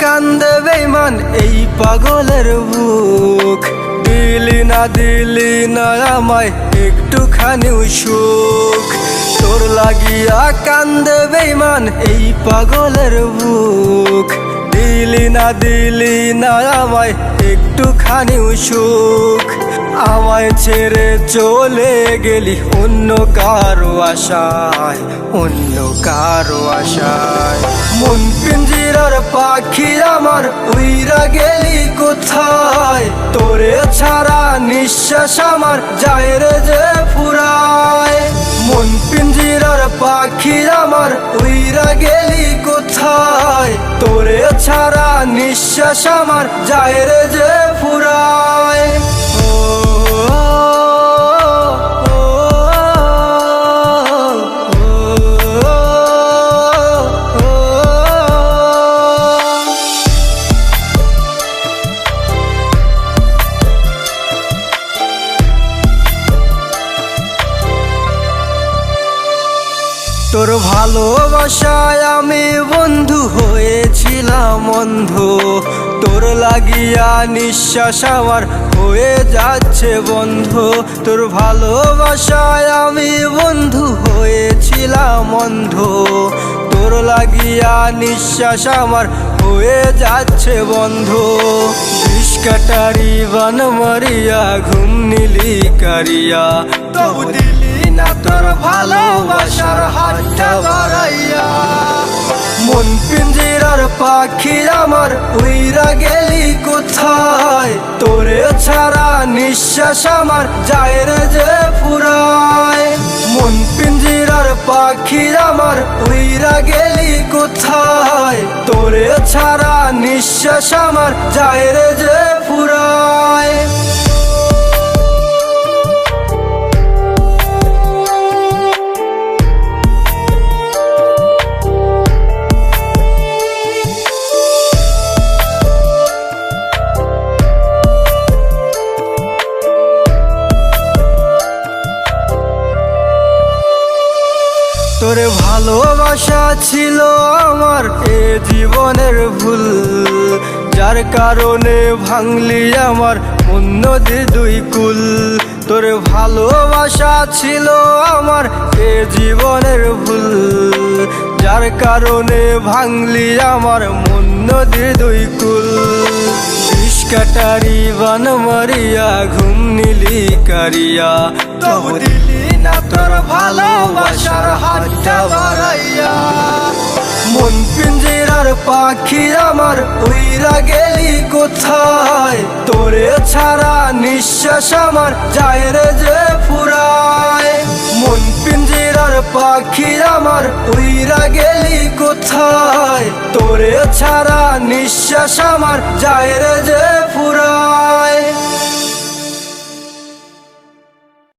কান্দে বেমান এই পাগলের বুক। দিলি না দিলি না আমায় একটুখানি সুখ। তোর লাগিয়া কান্দে বেমান এই পাগলের বুক। দিলি না দিলি না আমায় একটুখানি সুখ। আমায় ছেড়ে চলে গেলি অন্য কারও আশায়, অন্য কারও আশায়। মন পিঞ্জিরার পাখি আমার উইরা গেলি কোথায়? তোরে ছাড়া নিঃশ্বাস আমার যায় রে যে ফুরায়। মন পিঞ্জিরার পাখি আমার উইরা গেলি কোথায়? তোরে ছাড়া নিঃশ্বাস আমার যায় রে যে তোর ভালোবাসায় আমি বন্ধু হয়েছিলাম অন্ধ তোর লাগিয়া নিঃশ্বাস আমার হয়ে যাচ্ছে, বন্ধ। তোর ভালোবাসায় আমি বন্ধু হয়েছিলাম অন্ধ তোর লাগিয়া নিঃশ্বাস আমার হয়ে যাচ্ছে, বন্ধ। বিষ কাটারি বান মারিয়া ঘুম নিলি কারিয়া। তবু না তোর ভালোবাসার হাতটা বাড়াইয়া। মন পিঞ্জিরার পাখি আমার উইরা গেলি কোথায়? তোরে ছাড়া নিঃশ্বাস আমার যায় যে ফুরায়। মন পিঞ্জিরার পাখি আমার উইরা গেলি কোথায়? তোরে ছাড়া নিঃশ্বাস আমার যায় যে তোরে ভালোবাসা ছিল আমার এ জীবনের ভুল। যার কারণে ভাঙলি আমার অন্য দুই কুল। তোরে ভালোবাসা ছিল আমার এ জীবনের ভুল। যার কারণে ভাঙলি আমার মন্য দুই কুল। কাটারি বান মারিয়া, ঘুম নিলি কারিয়া। তবু দিলি না তোর ভালোবাসার হাতটা বাড়াইয়া, মন পিঞ্জিরার পাখি আমার উইরা গেলি কোথায়? তোরে ছাড়া নিঃশ্বাস আমার যায় যে ফুরায়। মন পিঞ্জিরার পাখি আমার উইরা গেলি কোথায়? তোরে ছাড়া নিঃশ্বাস আমার যায় যে ফুরায়।